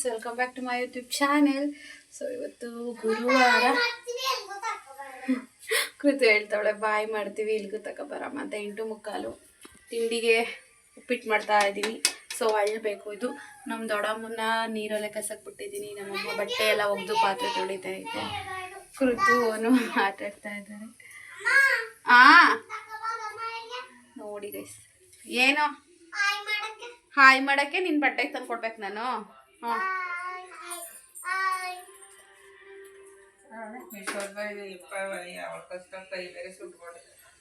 Welcome back to my YouTube channel so ಇವತ್ತು ಗುರುವಾರ. ಕೃತು ಹೇಳ್ತಾವಳೆ ಬಾಯ್ ಮಾಡ್ತೀವಿ ಇಲ್ಗೂ ತಗೊಬರಮ್ಮ ಅಂತ ಎಂಟು ಮುಕ್ಕಾಲು ತಿಂಡಿಗೆ ಉಪ್ಪಿಟ್ಟು ಮಾಡ್ತಾ ಇದ್ದೀನಿ. ಸೊ ಅಳ್ಬೇಕು ಇದು. ನಮ್ಮ ದೊಡ್ಡಮ್ಮನ ನೀರಲ್ಲೇ ಕಸಕ್ಕೆ ಬಿಟ್ಟಿದ್ದೀನಿ. ನಮ್ಮಮ್ಮ ಬಟ್ಟೆ ಎಲ್ಲ ಒಗ್ದು ಪಾತ್ರೆ ತೊಳಿತಾ ಇದ್ದೆ ಕೃತು ಅವನು ಮಾತಾಡ್ತಾ ಇದ್ದಾರೆ ಆ ನೋಡಿ ಗೈಸ್ ಏನೋ? ಹಾಯ್ ಮಾಡಕ್ಕೆ. ನಿನ್ನ ಬಟ್ಟೆಗೆ ತಂದು ಕೊಡ್ಬೇಕು ನಾನು.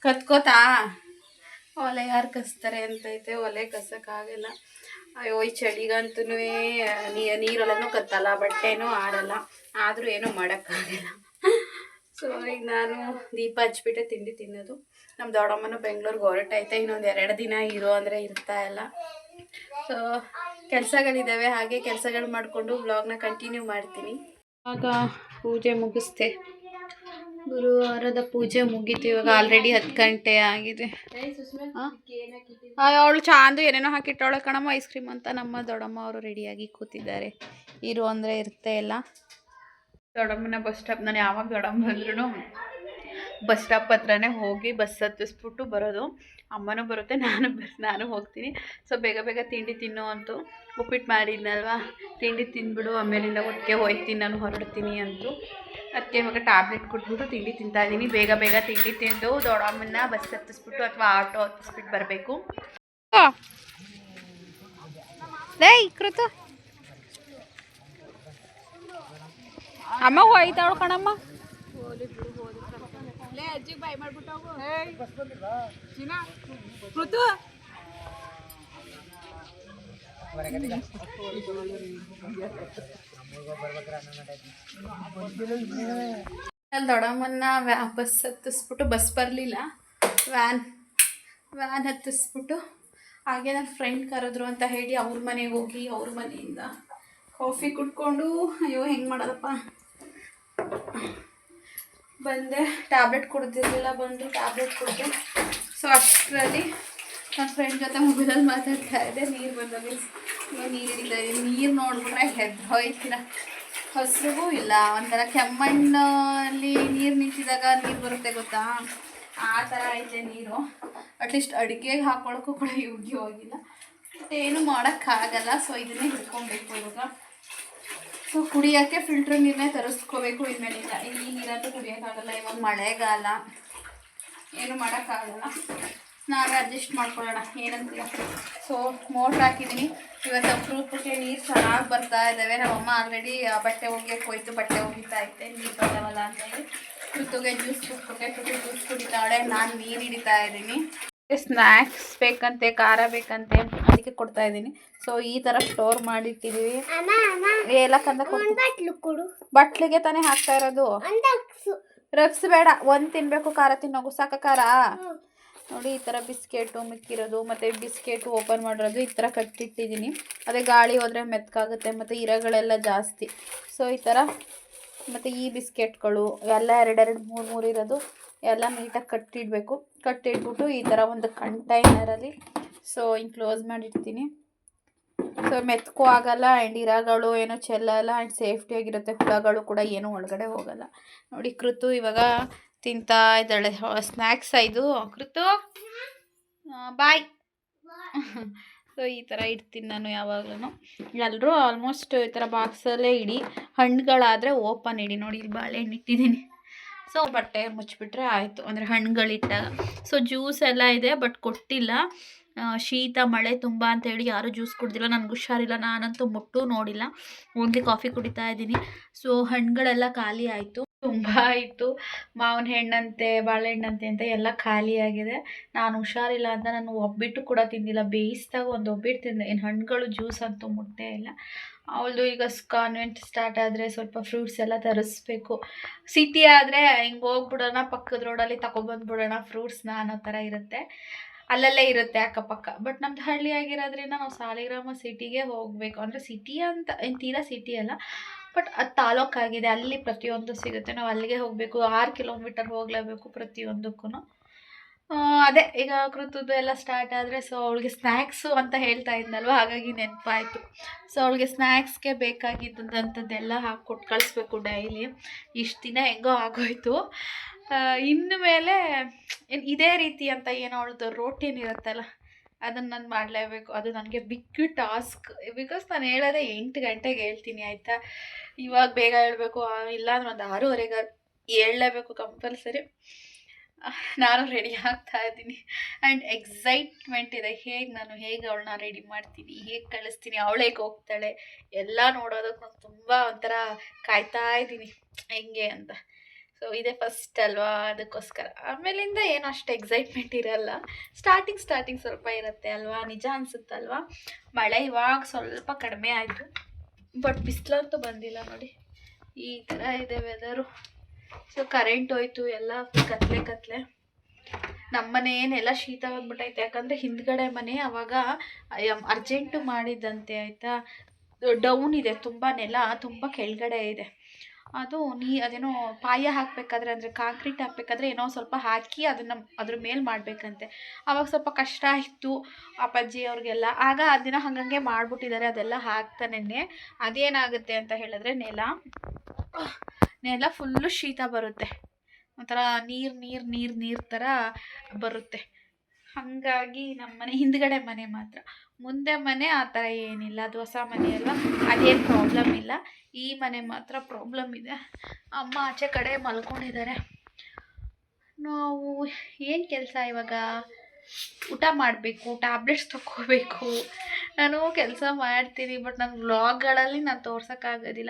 ಕತ್ಕೋತಾ? ಒಲೆ ಯಾರು ಕಸ್ತಾರೆ ಅಂತೈತೆ, ಒಲೆ ಕಸಕ್ಕಾಗಲ್ಲ. ಅಯ್ಯೋ, ಈ ಚಳಿಗಂತೂ ನೀರಲ್ಲೂ ಕತ್ತಲ್ಲ, ಬಟ್ಟೆನೂ ಆರಲ್ಲ ಆದರೂ ಏನೂ ಮಾಡೋಕ್ಕಾಗಲ್ಲ. ಸೊ ಈಗ ನಾನು ದೀಪ ಹಚ್ಬಿಟ್ಟೆ, ತಿಂಡಿ ತಿನ್ನೋದು. ನಮ್ಮ ದೊಡ್ಡಮ್ಮನ ಬೆಂಗಳೂರಿಗೆ ಹೊರಟೈತೆ, ಇನ್ನೊಂದು ಎರಡು ದಿನ ಇರೋ ಅಂದರೆ ಇರ್ತಾ ಇಲ್ಲ. ಸೊ ಕೆಲಸಗಳಿದ್ದಾವೆ ಹಾಗೆ ಕೆಲಸಗಳು ಮಾಡಿಕೊಂಡು ಬ್ಲಾಗ್ನ ಕಂಟಿನ್ಯೂ ಮಾಡ್ತೀನಿ. ಆಗ ಪೂಜೆ ಮುಗಿಸ್ತೆ ಗುರುವಾರದ ಪೂಜೆ ಮುಗೀತು ಇವಾಗ ಆಲ್ರೆಡಿ ಹತ್ತು ಗಂಟೆ ಆಗಿದೆ. ಅವಳು ಚಾಂದು ಏನೇನೋ ಹಾಕಿಟ್ಟವಳೆ ಕಣಮ್ಮ ಐಸ್ ಕ್ರೀಮ್ ಅಂತ ನಮ್ಮ ದೊಡ್ಡಮ್ಮ ಅವರು ರೆಡಿಯಾಗಿ ಕೂತಿದ್ದಾರೆ. ಇರು ಅಂದರೆ ಇರುತ್ತೆ ಎಲ್ಲ ದೊಡ್ಡಮ್ಮನ ಬಸ್ ಸ್ಟಾಪ್ ನಾನು ಯಾವಾಗ ದೊಡ್ಡಮ್ಮ ಬಂದ್ರೂ ಬಸ್ ಸ್ಟಾಪ್ ಹತ್ರನೇ ಹೋಗಿ ಬಸ್ ಹತ್ತಿಸ್ಬಿಟ್ಟು ಬರೋದು. ಅಮ್ಮನೂ ಬರುತ್ತೆ, ನಾನು ನಾನು ಹೋಗ್ತೀನಿ. ಸೊ, ಬೇಗ ಬೇಗ ತಿಂಡಿ ತಿನ್ನು ಅಂತೂ. ಉಪ್ಪಿಟ್ಟು ಮಾಡಿದ್ನಲ್ವಾ? ತಿಂಡಿ ತಿಂದ್ಬಿಡು, ಆಮೇಲಿಂದ ಒಟ್ಟಿಗೆ ಹೋಯ್ತೀನಿ, ನಾನು ಹೊರಡ್ತೀನಿ ಅಂತು. ಅದಕ್ಕೆ ಇವಾಗ ಟ್ಯಾಬ್ಲೆಟ್ ಕೊಟ್ಬಿಟ್ಟು ತಿಂಡಿ ತಿಂತಾ ಇದ್ದೀನಿ ಬೇಗ ಬೇಗ ತಿಂಡಿ ತಿಂದು ದೊಡ್ಡಮ್ಮನ್ನ ಬಸ್ ಹತ್ತಿಸ್ಬಿಟ್ಟು ಅಥವಾ ಆಟೋ ಹತ್ತಿಸ್ಬಿಟ್ಟು ಬರಬೇಕು. ಅಮ್ಮ ಹೋಯ್ತಾಳು ಕಣಮ್ಮ. ಲೇ ಅಜ್ಜಿಗೆ ಬಾಯ್ ಮಾಡ್ಬಿಟ್ಟು ಋತು? ಅಲ್ಲಿ ದೊಡ್ಡಮ್ಮನ್ನ ವ್ಯಾ ಬಸ್ ಹತ್ತಿಸ್ಬಿಟ್ಟು ಬಸ್ ಬರಲಿಲ್ಲ. ವ್ಯಾನ್ ವ್ಯಾನ್ ಹತ್ತಿಸ್ಬಿಟ್ಟು ಹಾಗೆ ನನ್ನ ಫ್ರೆಂಡ್ ಕರೆದ್ರು ಅಂತ ಹೇಳಿ ಅವ್ರ ಮನೆಗೆ ಹೋಗಿ ಅವ್ರ ಮನೆಯಿಂದ ಕಾಫಿ ಕುಡ್ಕೊಂಡು ಅಯ್ಯೋ ಹೆಂಗೆ ಮಾಡೋದಪ್ಪ? ಬಂದೆ. ಟ್ಯಾಬ್ಲೆಟ್ ಕೊಡ್ತಿರ್ಲಿಲ್ಲ ಬಂದು ಟ್ಯಾಬ್ಲೆಟ್ ಕೊಟ್ಟೆ ಸೊ ಅಷ್ಟರಲ್ಲಿ ನನ್ನ ಫ್ರೆಂಡ್ ಜೊತೆ ಮೊಬೈಲಲ್ಲಿ ಮಾತಾಡ್ತಾ ಇದ್ದೆ. ನೀರು ಬಂದಲ್ಲಿ ನೀರು ಹಿಡಿತಾ ಇದ್ದೀನಿ. ನೀರು ನೋಡಿಬಿಟ್ರೆ ಹೆದ್ದು ಹೋಯ್ತೀರ. ಹಸಿರಿಗೂ ಇಲ್ಲ, ಒಂಥರ ಕೆಮ್ಮಣ್ಣಲ್ಲಿ ನೀರು ನಿಂತಿದಾಗ ನೀರು ಬರುತ್ತೆ ಗೊತ್ತಾ? ಆ ಥರ ಐತೆ ನೀರು. ಅಟ್ಲೀಸ್ಟ್ ಅಡುಗೆಗೆ ಹಾಕೊಳ್ಳೋಕ್ಕೂ ಕೂಡ ಯೋಗ್ಯವಾಗಿಲ್ಲ. ಬಟ್ ಏನು ಮಾಡೋಕ್ಕಾಗಲ್ಲ. ಸೊ ಇದನ್ನೇ ಹಿಡ್ಕೊಬೇಕು ಇವಾಗ. ಸೊ ಕುಡಿಯೋಕ್ಕೆ ಫಿಲ್ಟ್ರ್ ನೀರನ್ನೇ ತರಿಸ್ಕೋಬೇಕು ಇನ್ಮೇಲಿಂದ. ಈ ನೀರಂತೂ ಕುಡಿಯೋಕ್ಕಾಗಲ್ಲ ಇವಾಗ ಮಳೆಗಾಲ. ಏನು ಮಾಡೋಕ್ಕಾಗಲ್ಲ ನಾವೇ ಅಡ್ಜಸ್ಟ್ ಮಾಡ್ಕೊಳ್ಳೋಣ. ಏನಂತೀರ ಸೊ ಮೋಟ್ರ್ ಹಾಕಿದ್ದೀನಿ ಇವತ್ತು ಅಪರೂಪಕ್ಕೆ ನೀರು ಚೆನ್ನಾಗಿ ಬರ್ತಾ ಇದ್ದಾವೆ ನಮ್ಮಮ್ಮ ಆಲ್ರೆಡಿ ಬಟ್ಟೆ ಹೋಗಿ ಹೋಯ್ತು. ಬಟ್ಟೆ ಒಗಿತಾ ಐತೆ ನೀರು ಬರ್ತಾವಲ್ಲ ಅಂತೇಳಿ ಕೃತುಗೆ ಜ್ಯೂಸ್ ಕುಟ್ಬಿಟ್ಟೆ ಕೃತು ಜ್ಯೂಸ್ ಕುಡಿತಾಳೆ ನಾನು ನೀರು ಹಿಡಿತಾ ಇದ್ದೀನಿ. ಸ್ನ್ಯಾಕ್ಸ್ ಬೇಕಂತೆ ಖಾರ ಬೇಕಂತೆ ಅದಕ್ಕೆ ಕೊಡ್ತಾ ಇದ್ದೀನಿ. ಸೊ ಈ ಥರ ಸ್ಟೋರ್ ಮಾಡಿಟ್ಟಿದ್ದೀವಿ. ಎಲ್ಲ ಕಂದ ಬಟ್ಲು ಕೊಡು. ಬಟ್ಲಿಗೆ ತಾನೇ ಹಾಕ್ತಾ ಇರೋದು. ರಗ್ಸ್ ಬೇಡ ಒಂದು ತಿನ್ಬೇಕು ಖಾರ ತಿನ್ನೋಗು ಸಾಕ ಖಾರ. ನೋಡಿ ಈ ಥರ ಬಿಸ್ಕೆಟು ಮಿಕ್ಕಿರೋದು ಮತ್ತು ಬಿಸ್ಕೆಟು ಓಪನ್ ಮಾಡಿರೋದು ಈ ಥರ ಕಟ್ಟಿಟ್ಟಿದ್ದೀನಿ. ಅದೇ ಗಾಳಿ ಹೋದರೆ ಮೆತ್ಕಾಗುತ್ತೆ ಮತ್ತು ಇರಗಳೆಲ್ಲ ಜಾಸ್ತಿ. ಸೊ ಈ ಥರ ಮತ್ತು ಈ ಬಿಸ್ಕೆಟ್ಗಳು ಎಲ್ಲ ಎರಡೆರಡು ಮೂರು ಮೂರು ಇರೋದು. ಎಲ್ಲ ನೀಟಾಗಿ ಕಟ್ಟಿಡಬೇಕು. ಕಟ್ಟಿಟ್ಬಿಟ್ಟು ಈ ಥರ ಒಂದು ಕಂಟೈನರಲ್ಲಿ ಸೊ ಹಿಂಗೆ ಕ್ಲೋಸ್ ಮಾಡಿಡ್ತೀನಿ ಸೊ, ಮೆತ್ಕೋ ಆಗಲ್ಲ, ಆ್ಯಂಡ್ ಇರಗಳು ಏನೂ ಚೆಲ್ಲಲ್ಲ ಆ್ಯಂಡ್ ಸೇಫ್ಟಿಯಾಗಿರುತ್ತೆ ಹುಳಗಳು ಕೂಡ ಏನೂ ಒಳಗಡೆ ಹೋಗಲ್ಲ. ನೋಡಿ, ಕೃತು ಇವಾಗ ತಿಂತಾ ಇದ್ದಾಳೆ. ಸ್ನ್ಯಾಕ್ಸ್ ಇದು. ಕೃತು ಬಾಯ್. ಸೊ, ಈ ಥರ ಇಡ್ತೀನಿ ನಾನು ಯಾವಾಗಲೂ ಎಲ್ಲರೂ ಆಲ್ಮೋಸ್ಟ್ ಈ ಥರ ಬಾಕ್ಸಲ್ಲೇ ಇಡಿ. ಹಣ್ಣುಗಳಾದರೆ ಓಪನ್ ಇಡಿ. ನೋಡಿ, ಇಲ್ಲಿ ಬಾಳೆಹಣ್ಣು ಇಟ್ಟಿದ್ದೀನಿ. ಸೊ ಬಟ್ಟೆ ಮುಚ್ಚಿಬಿಟ್ರೆ ಆಯಿತು. ಅಂದರೆ ಹಣ್ಣುಗಳಿಟ್ಟಾಗ ಸೊ ಜ್ಯೂಸ್ ಎಲ್ಲ ಇದೆ ಬಟ್ ಕೊಟ್ಟಿಲ್ಲ. ಶೀತ, ಮಳೆ ತುಂಬ ಅಂತೇಳಿ ಯಾರೂ ಜ್ಯೂಸ್ ಕುಡ್ದಿಲ್ಲ. ನನಗೆ ಹುಷಾರಿಲ್ಲ, ನಾನಂತೂ ಮುಟ್ಟು ನೋಡಿಲ್ಲ. ಓನ್ಲಿ ಕಾಫಿ ಕುಡಿತಾ ಇದ್ದೀನಿ. ಸೊ ಹಣ್ಣುಗಳೆಲ್ಲ ಖಾಲಿ ಆಯಿತು. ತುಂಬ ಇತ್ತು ಮಾವಿನ ಹಣ್ಣಂತೆ, ಬಾಳೆಹಣ್ಣಂತೆ ಅಂತ ಎಲ್ಲ ಖಾಲಿಯಾಗಿದೆ ನಾನು ಹುಷಾರಿಲ್ಲ ಅಂತ ನಾನು ಒಬ್ಬಿಟ್ಟು ಕೂಡ ತಿಂದಿಲ್ಲ. ಬೇಯಿಸಿದಾಗ ಒಂದು ಒಬ್ಬಿಟ್ಟು ತಿಂದೆ. ಏನು ಹಣ್ಣುಗಳು ಜ್ಯೂಸ್ ಅಂತೂ ಮುಟ್ಟೇ ಇಲ್ಲ. ಅವಳದು ಈಗ ಕಾನ್ವೆಂಟ್ ಸ್ಟಾರ್ಟ್ ಆದರೆ ಸ್ವಲ್ಪ ಫ್ರೂಟ್ಸ್ ಎಲ್ಲ ತರಿಸ್ಬೇಕು. ಸಿಟಿ ಆದರೆ ಹಿಂಗೆ ಹೋಗ್ಬಿಡೋಣ, ಪಕ್ಕದ ರೋಡಲ್ಲಿ ತಗೊಬಂದ್ಬಿಡೋಣ ಫ್ರೂಟ್ಸ್ನ ಅನ್ನೋ ಥರ ಇರುತ್ತೆ. ಅಲ್ಲಲ್ಲೇ ಇರುತ್ತೆ ಅಕ್ಕಪಕ್ಕ. ಬಟ್ ನಮ್ದು ಹಳ್ಳಿ ಆಗಿರೋದ್ರಿಂದ ನಾವು ಸಾಲಿಗ್ರಾಮ ಸಿಟಿಗೆ ಹೋಗಬೇಕು. ಅಂದರೆ ಸಿಟಿ ಅಂತ, ಏನು ತೀರಾ ಸಿಟಿ ಅಲ್ಲ ಬಟ್ ಅದು ತಾಲೂಕಾಗಿದೆ. ಅಲ್ಲಿ ಪ್ರತಿಯೊಂದು ಸಿಗುತ್ತೆ. ನಾವು ಅಲ್ಲಿಗೆ ಹೋಗಬೇಕು. ಆರು ಕಿಲೋಮೀಟರ್ ಹೋಗಲೇಬೇಕು ಪ್ರತಿಯೊಂದಕ್ಕೂ ಅದೇ, ಈಗ ಕೃತದ್ದು ಎಲ್ಲ ಸ್ಟಾರ್ಟ್ ಆದರೆ ಸೊ ಅವಳಿಗೆ ಸ್ನ್ಯಾಕ್ಸು ಅಂತ ಹೇಳ್ತಾ ಇದ್ನಲ್ವ, ಹಾಗಾಗಿ ನೆನಪಾಯಿತು. ಸೊ ಅವಳಿಗೆ ಸ್ನ್ಯಾಕ್ಸ್ಗೆ ಬೇಕಾಗಿದ್ದಂಥದ್ದೆಲ್ಲ ಹಾಕಿ ಕೊಟ್ಟು ಕಳಿಸ್ಬೇಕು ಡೈಲಿ ಇಷ್ಟು ದಿನ ಹೆಂಗೋ ಆಗೋಯ್ತು. ಇನ್ನು ಮೇಲೆ ಇದೇ ರೀತಿ ಅಂತ ಏನೋ ಅವಳದು ರೋಟೀನ್ ಇರುತ್ತಲ್ಲ, ಅದನ್ನು ನಾನು ಮಾಡಲೇಬೇಕು. ಅದು ನನಗೆ ಬಿಗ್ ಟಾಸ್ಕ್ ಬಿಕಾಸ್ ನಾನು ಹೇಳೋದೇ ಎಂಟು ಗಂಟೆಗೆ ಹೇಳ್ತೀನಿ, ಆಯಿತಾ? ಇವಾಗ ಬೇಗ ಹೇಳಬೇಕು ಇಲ್ಲ ಇಲ್ಲಾಂದ್ರೆ ಒಂದು ಆರೂವರೆಗೆ ಹೇಳಲೇಬೇಕು ಕಂಪಲ್ಸರಿ ನಾನು ರೆಡಿ ಆಗ್ತಾ ಇದ್ದೀನಿ. ಆ್ಯಂಡ್ ಎಕ್ಸೈಟ್ಮೆಂಟ್ ಇದೆ. ಹೇಗೆ ನಾನು, ಹೇಗೆ ಅವಳನ್ನ ರೆಡಿ ಮಾಡ್ತೀನಿ? ಹೇಗೆ ಕಳಿಸ್ತೀನಿ? ಅವಳು ಹೇಗೆ ಹೋಗ್ತಾಳೆ? ಎಲ್ಲ ನೋಡೋದಕ್ಕೆ ನಾನು ತುಂಬ ಒಂಥರ ಕಾಯ್ತಾ ಇದ್ದೀನಿ. ಹೆಂಗೆ ಅಂತ. ಸೊ ಇದೇ ಫಸ್ಟ್ ಅಲ್ವಾ? ಅದಕ್ಕೋಸ್ಕರ. ಆಮೇಲಿಂದ ಏನು ಅಷ್ಟು ಎಕ್ಸೈಟ್ಮೆಂಟ್ ಇರಲ್ಲ. ಸ್ಟಾರ್ಟಿಂಗ್ ಸ್ಟಾರ್ಟಿಂಗ್ ಸ್ವಲ್ಪ ಇರುತ್ತೆ ಅಲ್ವಾ? ನಿಜ ಅನಿಸುತ್ತಲ್ವಾ? ಮಳೆ ಇವಾಗ ಸ್ವಲ್ಪ ಕಡಿಮೆ ಆಯಿತು. ಬಟ್ ಬಿಸಿಲಂತೂ ಬಂದಿಲ್ಲ ನೋಡಿ. ಈ ಥರ ಇದೆ ವೆದರು ಸೊ ಕರೆಂಟ್ ಹೋಯ್ತು, ಎಲ್ಲ ಕತ್ಲೆ ಕತ್ಲೆ. ನಮ್ಮನೆ ಏನೆಲ್ಲ ಶೀತವಾಗ್ಬಿಟ್ಟೈತೆ ಯಾಕಂದರೆ ಹಿಂದ್ಗಡೆ ಮನೆ ಅವಾಗ ಅರ್ಜೆಂಟು ಮಾಡಿದ್ದಂತೆ, ಆಯಿತಾ? ಡೌನ್ ಇದೆ, ತುಂಬ ನೆಲ, ತುಂಬ ಕೆಳಗಡೆ ಇದೆ. ಅದು ನೀ, ಅದೇನೋ ಪಾಯ ಹಾಕಬೇಕಾದ್ರೆ, ಅಂದರೆ ಕಾಂಕ್ರೀಟ್ ಹಾಕಬೇಕಾದ್ರೆ ಏನೋ ಸ್ವಲ್ಪ ಹಾಕಿ ಅದನ್ನು ಅದ್ರ ಮೇಲೆ ಮಾಡಬೇಕಂತೆ. ಆವಾಗ ಸ್ವಲ್ಪ ಕಷ್ಟ ಇತ್ತು ಅಪ್ಪಾಜಿ ಅವ್ರಿಗೆಲ್ಲ. ಆಗ ಅದನ್ನ ಹಂಗಂಗೆ ಮಾಡಿಬಿಟ್ಟಿದ್ದಾರೆ, ಅದೆಲ್ಲ ಹಾಕ್ತಾನೆ ಅದೇನಾಗುತ್ತೆ ಅಂತ ಹೇಳಿದ್ರೆ ನೆಲ. ನೆಲ ಫುಲ್ಲು ಶೀತ ಬರುತ್ತೆ. ಒಂಥರ ನೀರು ನೀರು ನೀರು ನೀರು ಥರ ಬರುತ್ತೆ. ಹಾಗಾಗಿ ನಮ್ಮ ಮನೆ ಹಿಂದ್ಗಡೆ ಮನೆ ಮಾತ್ರ. ಮುಂದೆ ಮನೆ ಆ ಥರ ಏನಿಲ್ಲ. ಅದು ಹೊಸ ಮನೆ ಅದೇನು ಪ್ರಾಬ್ಲಮ್ ಇಲ್ಲ. ಈ ಮನೆ ಮಾತ್ರ ಪ್ರಾಬ್ಲಮ್ ಇದೆ. ಅಮ್ಮ ಆಚೆ ಕಡೆ ಮಲ್ಕೊಂಡಿದ್ದಾರೆ. ನಾವು ಏನು ಕೆಲಸ ಇವಾಗ? ಊಟ ಮಾಡಬೇಕು ಟ್ಯಾಬ್ಲೆಟ್ಸ್ ತಗೋಬೇಕು ನಾನು ಕೆಲಸ ಮಾಡ್ತೀನಿ ಬಟ್ ನನ್ನ ವ್ಲಾಗ್ಗಳಲ್ಲಿ ನಾನು ತೋರ್ಸೋಕ್ಕಾಗೋದಿಲ್ಲ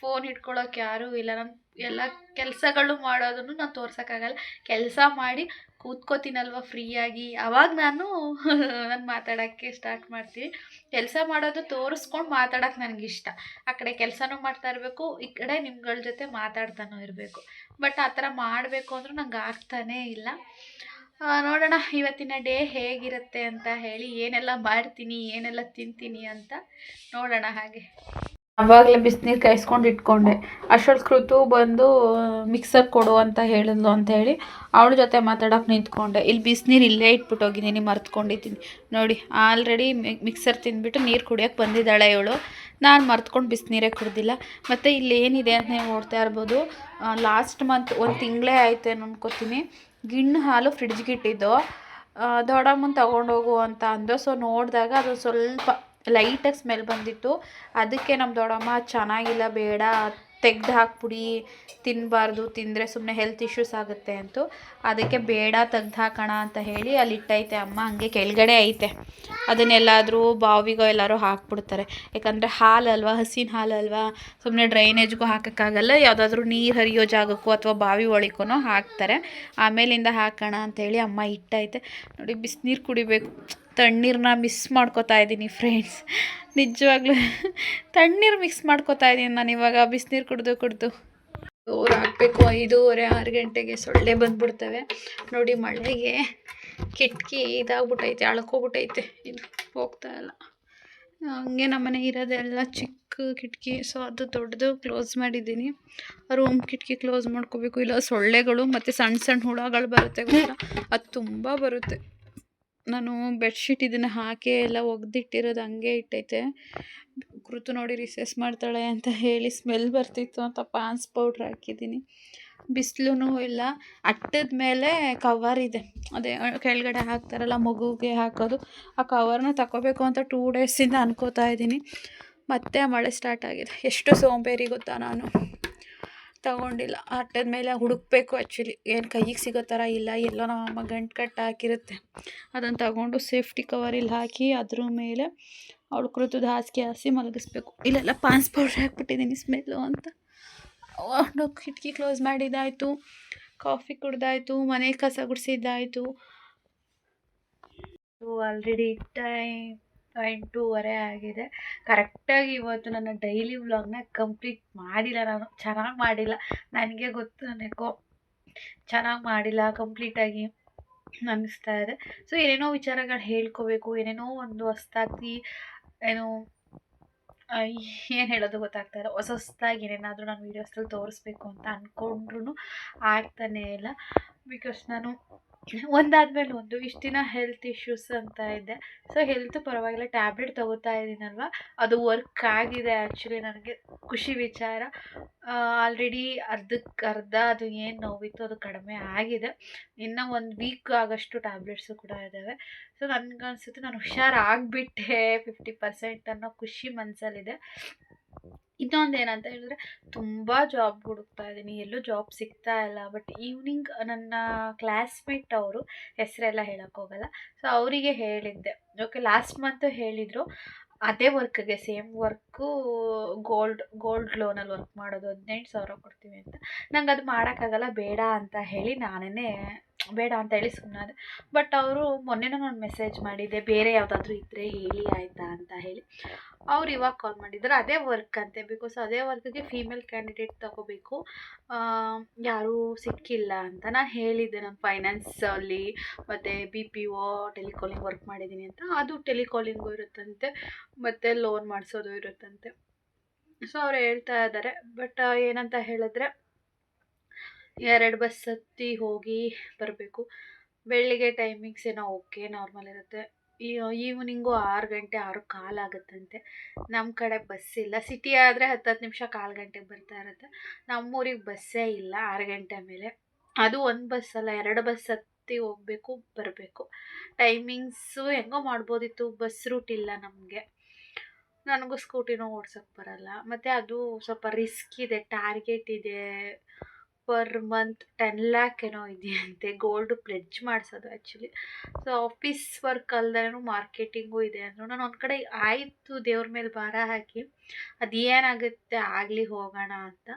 ಫೋನ್ ಇಟ್ಕೊಳ್ಳೋಕೆ ಯಾರೂ ಇಲ್ಲ. ನಾನು ಎಲ್ಲ ಕೆಲಸಗಳು ಮಾಡೋದನ್ನು ನಾನು ತೋರ್ಸೋಕ್ಕಾಗಲ್ಲ. ಕೆಲಸ ಮಾಡಿ ಕೂತ್ಕೋತೀನಲ್ವ ಫ್ರೀಯಾಗಿ? ಅವಾಗ ನಾನು ನಾನು ಮಾತಾಡೋಕ್ಕೆ ಸ್ಟಾರ್ಟ್ ಮಾಡ್ತೀನಿ. ಕೆಲಸ ಮಾಡೋದು ತೋರಿಸ್ಕೊಂಡು ಮಾತಾಡೋಕೆ ನನಗಿಷ್ಟ. ಆ ಕಡೆ ಕೆಲಸನೂ ಮಾಡ್ತಾ ಇರಬೇಕು, ಈ ಕಡೆ ನಿಮ್ಗಳ ಜೊತೆ ಮಾತಾಡ್ತಾನೂ ಇರಬೇಕು. ಬಟ್ ಆ ಥರ ಮಾಡಬೇಕು ಅಂದರೂ ನಂಗೆ ಆಗ್ತಾನೇ ಇಲ್ಲ. ನೋಡೋಣ ಇವತ್ತಿನ ಡೇ ಹೇಗಿರುತ್ತೆ ಅಂತ ಹೇಳಿ ಏನೆಲ್ಲ ಮಾಡ್ತೀನಿ, ಏನೆಲ್ಲ ತಿಂತೀನಿ ಅಂತ ನೋಡೋಣ ಹಾಗೆ. ಆವಾಗಲೇ ಬಿಸಿನೀರು ಕಾಯಿಸ್ಕೊಂಡು ಇಟ್ಕೊಂಡೆ. ಅಷ್ಟೊಳಗೆ ಕೃತು ಬಂದು ಮಿಕ್ಸರ್ ಕೊಡು ಅಂತ ಹೇಳಿದ್ಲು ಅಂತ ಹೇಳಿ ಅವಳ ಜೊತೆ ಮಾತಾಡೋಕೆ ನಿಂತ್ಕೊಂಡೆ. ಇಲ್ಲಿ ಬಿಸಿನೀರು ಇಲ್ಲೇ ಇಟ್ಬಿಟ್ಟು ಹೋಗಿದ್ದೀನಿ ಮರ್ತ್ಕೊಂಡಿದ್ದೀನಿ. ನೋಡಿ ಆಲ್ರೆಡಿ ಮಿಕ್ಸರ್ ತಿಂದ್ಬಿಟ್ಟು ನೀರು ಕುಡಿಯೋಕೆ ಬಂದಿದ್ದಾಳೆ ಇವಳು. ನಾನು ಮರ್ತ್ಕೊಂಡು ಬಿಸಿನೀರೇ ಕುಡ್ದಿಲ್ಲ. ಮತ್ತು ಇಲ್ಲಿ ಏನಿದೆ ಅಂತ ನೀವು ನೋಡ್ತಾ ಇರ್ಬೋದು ಲಾಸ್ಟ್ ಮಂತ್ ಒಂದು ತಿಂಗಳೇ ಆಯಿತು ಅನ್ಕೋತೀನಿ. ಗಿಣ್ಣು ಹಾಲು ಫ್ರಿಡ್ಜ್ಗೆ ಇಟ್ಟಿದ್ದು. ದೊಡ್ಡ ದೊಡ್ಡಮ್ಮನ ತೊಗೊಂಡೋಗು ಅಂತ ಅಂದು ಸೊ ನೋಡಿದಾಗ ಅದು ಸ್ವಲ್ಪ ಲೈಟಾಗಿ ಸ್ಮೆಲ್ ಬಂದಿತ್ತು. ಅದಕ್ಕೆ ನಮ್ಮ ದೊಡ್ಡಮ್ಮ, ಚೆನ್ನಾಗಿಲ್ಲ, ಬೇಡ, ತೆಗ್ದು ಹಾಕ್ಬಿಡಿ ತಿನ್ನಬಾರ್ದು ತಿಂದರೆ ಸುಮ್ಮನೆ ಹೆಲ್ತ್ ಇಶ್ಯೂಸ್ ಆಗುತ್ತೆ ಅಂತು. ಅದಕ್ಕೆ, ಬೇಡ, ತೆಗ್ದು ಹಾಕೋಣ ಅಂತ ಹೇಳಿ ಅಲ್ಲಿ ಇಟ್ಟೈತೆ ಅಮ್ಮ, ಹಂಗೆ ಕೆಳಗಡೆ ಐತೆ. ಅದನ್ನೆಲ್ಲಾದರೂ ಬಾವಿಗೋ ಎಲ್ಲರೂ ಹಾಕ್ಬಿಡ್ತಾರೆ. ಯಾಕಂದರೆ ಹಾಲಲ್ವ, ಹಸಿನ ಹಾಲಲ್ವಾ ಸುಮ್ಮನೆ ಡ್ರೈನೇಜ್ಗೂ ಹಾಕೋಕ್ಕಾಗಲ್ಲ. ಯಾವುದಾದ್ರೂ ನೀರು ಹರಿಯೋ ಜಾಗಕ್ಕೂ ಅಥವಾ ಬಾವಿ ಒಳಗೂ ಹಾಕ್ತಾರೆ. ಆಮೇಲಿಂದ ಹಾಕೋಣ ಅಂತೇಳಿ ಅಮ್ಮ ಇಟ್ಟೈತೆ. ನೋಡಿ, ಬಿಸಿನೀರು ಕುಡಿಬೇಕು. ತಣ್ಣೀರನ್ನ ಮಿಸ್ ಮಾಡ್ಕೋತಾ ಇದ್ದೀನಿ ಫ್ರೆಂಡ್ಸ್ ನಿಜವಾಗ್ಲೂ ತಣ್ಣೀರು ಮಿಕ್ಸ್ ಮಾಡ್ಕೋತಾ ಇದ್ದೀನಿ ನಾನು ಇವಾಗ ಬಿಸಿನೀರು ಕುಡಿದು ಕುಡಿದು. ಜೋರು ಹಾಕಬೇಕು ಐದೂವರೆ, ಆರು ಗಂಟೆಗೆ ಸೊಳ್ಳೆ ಬಂದ್ಬಿಡ್ತವೆ. ನೋಡಿ ಮಳೆಗೆ ಕಿಟಕಿ ಇದಾಗ್ಬಿಟ್ಟೈತೆ ಅಳ್ಕೊಬಿಟ್ಟೈತೆ ಇದು ಹೋಗ್ತಾ ಇಲ್ಲ. ಹಂಗೆ ನಮ್ಮನೆ ಇರೋದೆಲ್ಲ ಚಿಕ್ಕ ಕಿಟಕಿ ಸೊ ಅದು ದೊಡ್ಡದು ಕ್ಲೋಸ್ ಮಾಡಿದ್ದೀನಿ. ರೂಮ್ ಕಿಟಕಿ ಕ್ಲೋಸ್ ಮಾಡ್ಕೋಬೇಕು. ಇಲ್ಲ ಸೊಳ್ಳೆಗಳು ಮತ್ತು ಸಣ್ಣ ಸಣ್ಣ ಹುಳಗಳು ಬರುತ್ತೆ ಗೊತ್ತಾ? ಅದು ತುಂಬ ಬರುತ್ತೆ. ನಾನು ಬೆಡ್ಶೀಟ್ ಇದನ್ನು ಹಾಕೇ ಎಲ್ಲ ಒಗ್ದಿಟ್ಟಿರೋದು ಹಂಗೆ ಇಟ್ಟೈತೆ. ಕೃತು ನೋಡಿ ರಿಸೆಸ್ ಮಾಡ್ತಾಳೆ ಅಂತ ಹೇಳಿ ಸ್ಮೆಲ್ ಬರ್ತಿತ್ತು ಅಂತ ಪಾನ್ಸ್ ಪೌಡ್ರ್ ಹಾಕಿದ್ದೀನಿ. ಬಿಸಿಲೂ ಇಲ್ಲ, ಅಟ್ಟದ ಮೇಲೆ ಕವರ್ ಇದೆ. ಅದೇ ಕೆಳಗಡೆ ಹಾಕ್ತಾರಲ್ಲ ಮಗುಗೆ ಹಾಕೋದು, ಆ ಕವರ್ನ ತಗೋಬೇಕು ಅಂತ ಟೂ ಡೇಸಿಂದ ಅನ್ಕೋತಾ ಇದ್ದೀನಿ. ಮತ್ತೆ ಮಳೆ ಸ್ಟಾರ್ಟ್ ಆಗಿದೆ. ಎಷ್ಟು ಸೋಂಬೇರಿ ಗೊತ್ತಾ ನಾನು. ತಗೊಂಡಿಲ್ಲ. ಆಟದ ಮೇಲೆ ಹುಡುಕ್ಬೇಕು ಆ್ಯಕ್ಚುಲಿ ಏನು ಕೈಗೆ ಸಿಗೋ ಥರ ಇಲ್ಲ. ಎಲ್ಲೋ ನಮ್ಮ ಅಮ್ಮ ಗಂಟು ಕಟ್ಟು ಹಾಕಿರುತ್ತೆ. ಅದನ್ನು ತಗೊಂಡು ಸೇಫ್ಟಿ ಕವರಲ್ಲಿ ಹಾಕಿ ಅದ್ರ ಮೇಲೆ ಅವಳು ಕೃತದ ಹಾಸಿಗೆ ಹಾಸಿ ಮಲಗಿಸ್ಬೇಕು. ಇಲ್ಲೆಲ್ಲ ಪಾನ್ಸ್ ಪೌಡ್ರ್ ಹಾಕ್ಬಿಟ್ಟಿದ್ದೀನಿ ಸ್ಮೆಲ್ಲು ಅಂತ. ಅವನು ಕಿಟಕಿ ಕ್ಲೋಸ್ ಮಾಡಿದ್ದಾಯಿತು. ಕಾಫಿ ಕುಡ್ದಾಯಿತು. ಮನೆ ಕಸ ಗುಡಿಸಿದ್ದಾಯಿತು. ಆಲ್ರೆಡಿ ಟೈಮ್ ಎಂಟೂವರೆ ಆಗಿದೆ. ಕರೆಕ್ಟಾಗಿ ಇವತ್ತು ನನ್ನ ಡೈಲಿ ವ್ಲಾಗ್ನ ಕಂಪ್ಲೀಟ್ ಮಾಡಿಲ್ಲ ನಾನು. ಚೆನ್ನಾಗಿ ಮಾಡಿಲ್ಲ. ನನಗೆ ಗೊತ್ತು ನನಗೋ ಚೆನ್ನಾಗಿ ಮಾಡಿಲ್ಲ, ಕಂಪ್ಲೀಟಾಗಿ ಅನ್ನಿಸ್ತಾ ಇದೆ. ಸೊ, ಏನೇನೋ ವಿಚಾರಗಳು ಹೇಳ್ಕೋಬೇಕು, ಏನೇನೋ ಒಂದು ಹೊಸ್ತಾಗಿ ಏನು ಏನು ಹೇಳೋದು ಗೊತ್ತಾಗ್ತಾ ಇಲ್ಲ. ಹೊಸ ಹೊಸ್ದಾಗಿ ಏನೇನಾದರೂ ನಾನು ವೀಡಿಯೋಸಲ್ಲಿ ತೋರಿಸ್ಬೇಕು ಅಂತ ಅಂದ್ಕೊಂಡ್ರು ಆಗ್ತಾನೇ ಇಲ್ಲ. ಬಿಕಾಸ್ ನಾನು ಒಂದಾದ್ಮೇಲೆ ಒಂದು, ಇಷ್ಟು ದಿನ ಹೆಲ್ತ್ ಇಶ್ಯೂಸ್ ಅಂತ ಇದೆ. ಸೊ ಹೆಲ್ತ್ ಪರವಾಗಿಲ್ಲ ಟ್ಯಾಬ್ಲೆಟ್ ತಗೋತಾ ಇದ್ದೀನಲ್ವ? ಅದು ವರ್ಕ್ ಆಗಿದೆ ಆ್ಯಕ್ಚುಲಿ ನನಗೆ, ಖುಷಿ ವಿಚಾರ. ಆಲ್ರೆಡಿ ಅರ್ಧಕ್ಕೆ ಅರ್ಧ ಅದು ಏನು ನೋವಿತ್ತು ಅದು ಕಡಿಮೆ ಆಗಿದೆ. ಇನ್ನು ಒಂದು ವೀಕ್ ಆಗೋಷ್ಟು ಟ್ಯಾಬ್ಲೆಟ್ಸು ಕೂಡ ಇದ್ದಾವೆ ಸೊ ನನಗನ್ಸುತ್ತೆ ನಾನು ಹುಷಾರಾಗಿಬಿಟ್ಟೆ ಫಿಫ್ಟಿ ಪರ್ಸೆಂಟ್ ಅನ್ನೋ ಖುಷಿ ಮನಸ್ಸಲ್ಲಿದೆ ಇನ್ನೊಂದು ಏನಂತ ಹೇಳಿದ್ರೆ ತುಂಬ ಜಾಬ್ ಹುಡುಕ್ತಾ ಇದ್ದೀನಿ. ಎಲ್ಲೂ ಜಾಬ್ ಸಿಗ್ತಾ ಇಲ್ಲ. ಬಟ್ ಈವ್ನಿಂಗ್ ನನ್ನ ಕ್ಲಾಸ್ಮೇಟ್ ಅವರು ಹೆಸರೆಲ್ಲ ಹೇಳೋಕ್ಕೋಗಲ್ಲ ಸೊ ಅವರಿಗೆ ಹೇಳಿದ್ದೆ. ಓಕೆ ಲಾಸ್ಟ್ ಮಂತು ಹೇಳಿದರು, ಅದೇ ವರ್ಕ್ಗೆ ಸೇಮ್ ವರ್ಕು ಗೋಲ್ಡ್ ಗೋಲ್ಡ್ ಲೋನಲ್ಲಿ ವರ್ಕ್ ಮಾಡೋದು, ಹದಿನೆಂಟು ಸಾವಿರ ಕೊಡ್ತೀವಿ ಅಂತ. ನಂಗೆ ಅದು ಮಾಡೋಕ್ಕಾಗಲ್ಲ, ಬೇಡ ಅಂತ ಹೇಳಿ ನಾನೇ ಬೇಡ ಅಂತ ಹೇಳಿ ಸುಮ್ಮನಾದೆ ಬಟ್ ಅವರು ಮೊನ್ನೆನೂ ನಾನು ಮೆಸೇಜ್ ಮಾಡಿದ್ದೆ ಬೇರೆ ಯಾವುದಾದ್ರೂ ಇದ್ದರೆ ಹೇಳಿ ಆಯಿತಾ ಅಂತ ಹೇಳಿ. ಅವ್ರು ಇವಾಗ ಕಾಲ್ ಮಾಡಿದ್ರು, ಅದೇ ವರ್ಕ್ ಅಂತೆ ಬಿಕಾಸ್ ಅದೇ ವರ್ಕ್ಗೆ ಫೀಮೇಲ್ ಕ್ಯಾಂಡಿಡೇಟ್ ತಗೋಬೇಕು. ಯಾರೂ ಸಿಕ್ಕಿಲ್ಲ ಅಂತ ನಾನು ಹೇಳಿದ್ದೆ ನಾನು ಫೈನಾನ್ಸಲ್ಲಿ ಮತ್ತು B P O telecalling work ಮಾಡಿದ್ದೀನಿ ಅಂತ. ಅದು ಟೆಲಿಕಾಲಿಂಗು ಇರುತ್ತಂತೆ, ಮತ್ತು ಲೋನ್ ಮಾಡಿಸೋದು ಇರುತ್ತಂತೆ. ಸೊ ಅವ್ರು ಹೇಳ್ತಾ ಇದ್ದಾರೆ ಬಟ್ ಏನಂತ ಹೇಳಿದ್ರೆ ಎರಡು ಬಸ್ ಹತ್ತಿ ಹೋಗಿ ಬರಬೇಕು. ಬೆಳಿಗ್ಗೆ ಟೈಮಿಂಗ್ಸ್ ಏನೋ ಓಕೆ ನಾರ್ಮಲ್ ಇರುತ್ತೆ. ಈವ್ನಿಂಗು ಆರು ಗಂಟೆ, ಆರು ಕಾಲು ಆಗುತ್ತಂತೆ. ನಮ್ಮ ಕಡೆ ಬಸ್ ಇಲ್ಲ. ಸಿಟಿ ಆದರೆ ಹತ್ತು ಹತ್ತು ನಿಮಿಷ ಕಾಲು ಗಂಟೆಗೆ ಬರ್ತಾ ಇರುತ್ತೆ. ನಮ್ಮೂರಿಗೆ ಬಸ್ಸೇ ಇಲ್ಲ ಆರು ಗಂಟೆ ಮೇಲೆ. ಅದು ಒಂದು ಬಸ್ ಅಲ್ಲ, ಎರಡು ಬಸ್ ಹತ್ತಿ ಹೋಗಬೇಕು, ಬರಬೇಕು. ಟೈಮಿಂಗ್ಸು ಹೆಂಗೋ ಮಾಡ್ಬೋದಿತ್ತು. ಬಸ್ ರೂಟ್ ಇಲ್ಲ ನಮಗೆ. ನನಗೂ ಸ್ಕೂಟಿನೂ ಓಡ್ಸೋಕ್ಕೆ ಬರಲ್ಲ. ಮತ್ತು ಅದು ಸ್ವಲ್ಪ ರಿಸ್ಕ್ ಇದೆ ಟಾರ್ಗೆಟ್ ಇದೆ. ಪರ್ ಮಂತ್ ಟೆನ್ ಲ್ಯಾಕ್ ಏನೋ ಇದೆಯಂತೆ, ಗೋಲ್ಡ್ ಪ್ಲೆಡ್ಜ್ ಮಾಡಿಸೋದು ಆ್ಯಕ್ಚುಲಿ ಸೊ, ಆಫೀಸ್ ವರ್ಕ್ ಅಲ್ಲದೇನು ಮಾರ್ಕೆಟಿಂಗು ಇದೆ ಅಂದರು ನಾನು ಒಂದು ಕಡೆ ಆಯಿತು ದೇವ್ರ ಮೇಲೆ ಭಾರ ಹಾಕಿ, ಅದು ಏನಾಗುತ್ತೆ ಆಗಲಿ ಹೋಗೋಣ ಅಂತ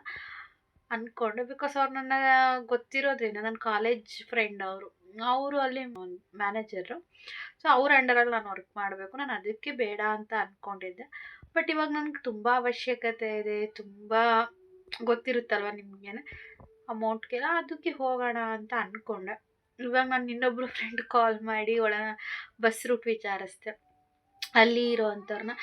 ಅಂದ್ಕೊಂಡು ಬಿಕಾಸ್ ಅವ್ರು ನನ್ನ ಗೊತ್ತಿರೋದ್ರಿಂದ ನನ್ನ ಕಾಲೇಜ್ ಫ್ರೆಂಡ್ ಅವರು ಅವರು ಅಲ್ಲಿ ಮ್ಯಾನೇಜರು ಸೊ ಅವ್ರ ಅಂಡರಲ್ಲಿ ನಾನು ವರ್ಕ್ ಮಾಡಬೇಕು, ನಾನು ಅದಕ್ಕೆ ಬೇಡ ಅಂತ ಅಂದ್ಕೊಂಡಿದ್ದೆ ಬಟ್ ಇವಾಗ ನನಗೆ ತುಂಬ ಅವಶ್ಯಕತೆ ಇದೆ, ತುಂಬ ಗೊತ್ತಿರುತ್ತಲ್ವ ನಿಮಗೇನೆ? ಅಮೌಂಟ್ಗೆಲ್ಲ ಅದಕ್ಕೆ ಹೋಗೋಣ ಅಂತ ಅಂದ್ಕೊಂಡೆ ಇವಾಗ ನಾನು ಇನ್ನೊಬ್ಬರು ಫ್ರೆಂಡ್ ಕಾಲ್ ಮಾಡಿ ಒಳ ಬಸ್ ರೂಟ್ ವಿಚಾರಿಸ್ದೆ. ಅಲ್ಲಿ ಇರೋವಂಥವ್ರನ್ನ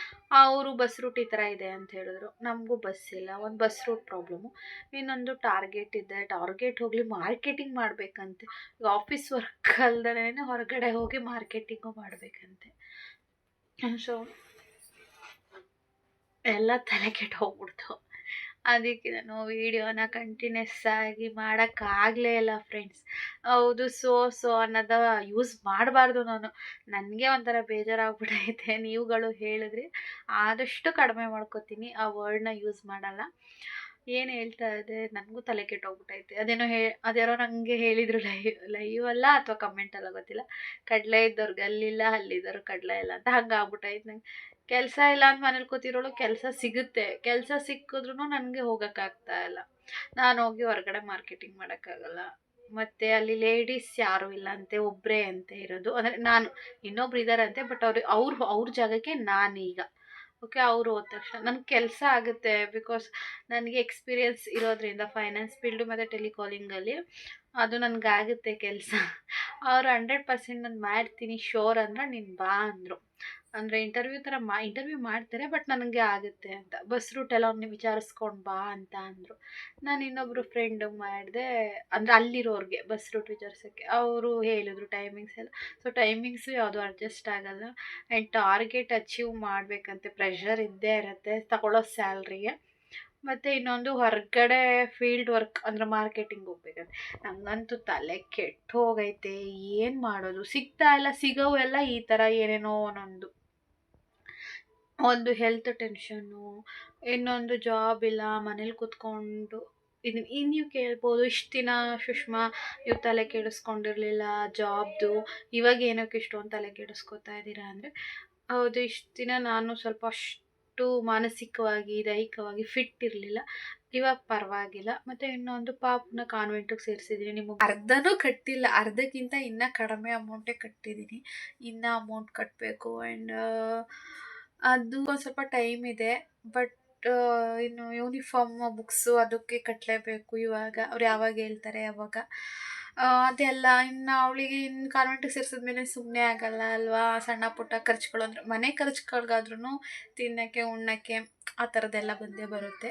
ಅವರು ಬಸ್ ರೂಟ್ ಈ ಥರ ಇದೆ ಅಂತ ಹೇಳಿದ್ರು. ನಮಗೂ ಬಸ್ ಇಲ್ಲ, ಒಂದು ಬಸ್ ರೂಟ್ ಪ್ರಾಬ್ಲಮ್ಮು ಇನ್ನೊಂದು ಟಾರ್ಗೆಟ್ ಇದೆ. ಟಾರ್ಗೆಟ್ ಹೋಗಲಿ ಮಾರ್ಕೆಟಿಂಗ್ ಮಾಡಬೇಕಂತೆ. ಈಗ ಆಫೀಸ್ ವರ್ಕ್ ಅಲ್ದೇ ಹೊರಗಡೆ ಹೋಗಿ ಮಾರ್ಕೆಟಿಂಗು ಮಾಡಬೇಕಂತೆ. ಸೊ ಎಲ್ಲ ತಲೆ ಕೆಟ್ಟು ಹೋಗ್ಬಿಡ್ತು. ಅದಕ್ಕೆ ನಾನು ವಿಡಿಯೋನ ಕಂಟಿನ್ಯೂಸ್ ಆಗಿ ಮಾಡೋಕ್ಕಾಗಲೇ ಇಲ್ಲ ಫ್ರೆಂಡ್ಸ್ ಹೌದು ಸೋ ಸೋ ಅನ್ನೋದು ಯೂಸ್ ಮಾಡಬಾರ್ದು ನಾನು. ನನಗೆ ಒಂಥರ ಬೇಜಾರಾಗ್ಬಿಟ್ಟೈತೆ ನೀವುಗಳು ಹೇಳಿದ್ರಿ. ಆದಷ್ಟು ಕಡಿಮೆ ಮಾಡ್ಕೋತೀನಿ. ಆ ವರ್ಡ್ನ ಯೂಸ್ ಮಾಡಲ್ಲ. ಏನು ಹೇಳ್ತಾ ಇದೆ ನನಗೂ ತಲೆ ಕೆಟ್ಟೋಗ್ಬಿಟ್ಟೈತೆ ಅದೇನೋ ಹೇ, ಅದ್ಯಾರೋ ನನಗೆ ಹೇಳಿದರು ಲೈವ್ ಲೈವ್ ಅಲ್ಲ ಅಥವಾ ಕಮೆಂಟಲ್ಲ ಗೊತ್ತಿಲ್ಲ. ಕಡಲೆ ಇದ್ದವ್ರಿಗೆ ಅಲ್ಲಿಲ್ಲ ಅಲ್ಲಿದ್ದವ್ರು ಕಡಲೆ ಇಲ್ಲ ಅಂತ ಹಂಗೆ ಆಗ್ಬಿಟ್ಟೈತೆ ನಂಗೆ. ಕೆಲಸ ಇಲ್ಲ ಅಂತ ಮನೇಲಿ ಕೂತಿರೋಳು, ಕೆಲಸ ಸಿಗುತ್ತೆ. ಕೆಲಸ ಸಿಕ್ಕಿದ್ರೂ ನನಗೆ ಹೋಗೋಕ್ಕಾಗ್ತಾ ಇಲ್ಲ. ನಾನು ಹೋಗಿ ಹೊರಗಡೆ ಮಾರ್ಕೆಟಿಂಗ್ ಮಾಡೋಕ್ಕಾಗಲ್ಲ. ಮತ್ತು ಅಲ್ಲಿ ಲೇಡೀಸ್ ಯಾರೂ ಇಲ್ಲ ಅಂತೆ ಒಬ್ಬರೇ ಅಂತ ಇರೋದು. ಅಂದರೆ ನಾನು, ಇನ್ನೊಬ್ರು ಇದ್ದಾರಂತೆ ಬಟ್ ಅವ್ರು, ಅವ್ರ ಅವ್ರ ಜಾಗಕ್ಕೆ ನಾನೀಗ. ಓಕೆ ಅವರು ಹೋದ ತಕ್ಷಣ. ನನಗೆ ಕೆಲಸ ಆಗುತ್ತೆ ಬಿಕಾಸ್ ನನಗೆ ಎಕ್ಸ್ಪೀರಿಯನ್ಸ್ ಇರೋದ್ರಿಂದ ಫೈನಾನ್ಸ್ ಫೀಲ್ಡು ಮತ್ತು ಟೆಲಿಕಾಲಿಂಗಲ್ಲಿ ಅದು ನನಗಾಗುತ್ತೆ ಕೆಲಸ. ಅವ್ರು ಹಂಡ್ರೆಡ್ ಪರ್ಸೆಂಟ್ ನಾನು ಮಾಡ್ತೀನಿ ಶೋರ್ ಅಂದ್ರೆ ನೀನು ಬಾ ಅಂದರು. ಅಂದರೆ ಇಂಟರ್ವ್ಯೂ ಥರ ಮಾ ಇಂಟರ್ವ್ಯೂ ಮಾಡ್ತಾರೆ ಬಟ್ ನನಗೆ ಆಗುತ್ತೆ ಅಂತ. ಬಸ್ ರೂಟ್ ಎಲ್ಲ ಅವ್ರನ್ನ ವಿಚಾರಿಸ್ಕೊಂಡು ಬಾ ಅಂತ ಅಂದರು. ನಾನು ಇನ್ನೊಬ್ಬರು ಫ್ರೆಂಡ್ ಮಾಡಿದೆ, ಅಂದರೆ ಅಲ್ಲಿರೋರಿಗೆ ಬಸ್ ರೂಟ್ ವಿಚಾರಿಸೋಕ್ಕೆ. ಅವರು ಹೇಳಿದ್ರು ಟೈಮಿಂಗ್ಸ್ ಎಲ್ಲ. ಸೊ ಟೈಮಿಂಗ್ಸು ಯಾವುದು ಅಡ್ಜಸ್ಟ್ ಆಗೋಲ್ಲ. ಆ್ಯಂಡ್ ಟಾರ್ಗೆಟ್ ಅಚೀವ್ ಮಾಡಬೇಕಂತೆ. ಪ್ರೆಷರ್ ಇದ್ದೇ ಇರುತ್ತೆ. ತಗೊಳ್ಳೋ ಸ್ಯಾಲ್ರಿಗೆ ಮತ್ತು ಇನ್ನೊಂದು ಹೊರಗಡೆ ಫೀಲ್ಡ್ ವರ್ಕ್ ಅಂದರೆ ಮಾರ್ಕೆಟಿಂಗ್ ಹೋಗ್ಬೇಕಂತೆ. ನನಗಂತೂ ತಲೆ ಕೆಟ್ಟು ಹೋಗೈತೆ. ಏನು ಮಾಡೋದು? ಸಿಗ್ತಾ ಇಲ್ಲ ಸಿಗೋವೆಲ್ಲ ಈ ಥರ ಏನೇನೋ ಒಂದೊಂದು. ಒಂದು ಹೆಲ್ತ್ ಟೆನ್ಷನ್ನು ಇನ್ನೊಂದು ಜಾಬ್ ಇಲ್ಲ, ಮನೇಲಿ ಕೂತ್ಕೊಂಡು, ಇದು ಇನ್ನು ನೀವು ಕೇಳ್ಬೋದು, ಇಷ್ಟು ದಿನ ಸುಷ್ಮಾ ನೀವು ತಲೆ ಕೆಡಿಸ್ಕೊಂಡಿರಲಿಲ್ಲ ಜಾಬ್ದು ಇವಾಗ ಏನಕ್ಕೆ ಇಷ್ಟೊಂದು ತಲೆ ಕೆಡಿಸ್ಕೊತಾ ಇದ್ದೀರಾ ಅಂದರೆ, ಹೌದು, ಇಷ್ಟು ದಿನ ನಾನು ಸ್ವಲ್ಪ ಅಷ್ಟು ಮಾನಸಿಕವಾಗಿ, ದೈಹಿಕವಾಗಿ ಫಿಟ್ ಇರಲಿಲ್ಲ, ಇವಾಗ ಪರವಾಗಿಲ್ಲ. ಮತ್ತು ಇನ್ನೊಂದು ಪಾಪನ ಕಾನ್ವೆಂಟಿಗೆ ಸೇರಿಸಿದ್ದೀನಿ ನಿಮಗೆ ಅರ್ಧನೂ ಕಟ್ಟಿಲ್ಲ, ಅರ್ಧಕ್ಕಿಂತ ಇನ್ನೂ ಕಡಿಮೆ ಅಮೌಂಟೇ ಕಟ್ಟಿದ್ದೀನಿ ಇನ್ನೂ ಅಮೌಂಟ್ ಕಟ್ಟಬೇಕು ಆ್ಯಂಡ್ ಅದು ಒಂದು ಸ್ವಲ್ಪ ಟೈಮ್ ಇದೆ ಬಟ್ ಇನ್ನು ಯೂನಿಫಾರ್ಮ್ ಬುಕ್ಸು ಅದಕ್ಕೆ ಕಟ್ಟಲೇಬೇಕು ಇವಾಗ. ಅವ್ರು ಯಾವಾಗ ಹೇಳ್ತಾರೆ ಯಾವಾಗ ಅದೆಲ್ಲ ಇನ್ನು ಅವಳಿಗೆ ಇನ್ನು ಕಾನ್ವೆಂಟಿಗೆ ಸೇರಿಸಿದ್ಮೇಲೆ ಸುಮ್ಮನೆ ಆಗಲ್ಲ ಅಲ್ವಾ? ಸಣ್ಣ ಪುಟ್ಟ ಖರ್ಚುಗಳು ಅಂದರೆ ಮನೆ ಖರ್ಚುಗಳಿಗಾದ್ರೂ ತಿನ್ನೋಕ್ಕೆ, ಉಣ್ಣೋಕ್ಕೆ ಆ ಥರದ್ದೆಲ್ಲ ಬಂದೇ ಬರುತ್ತೆ.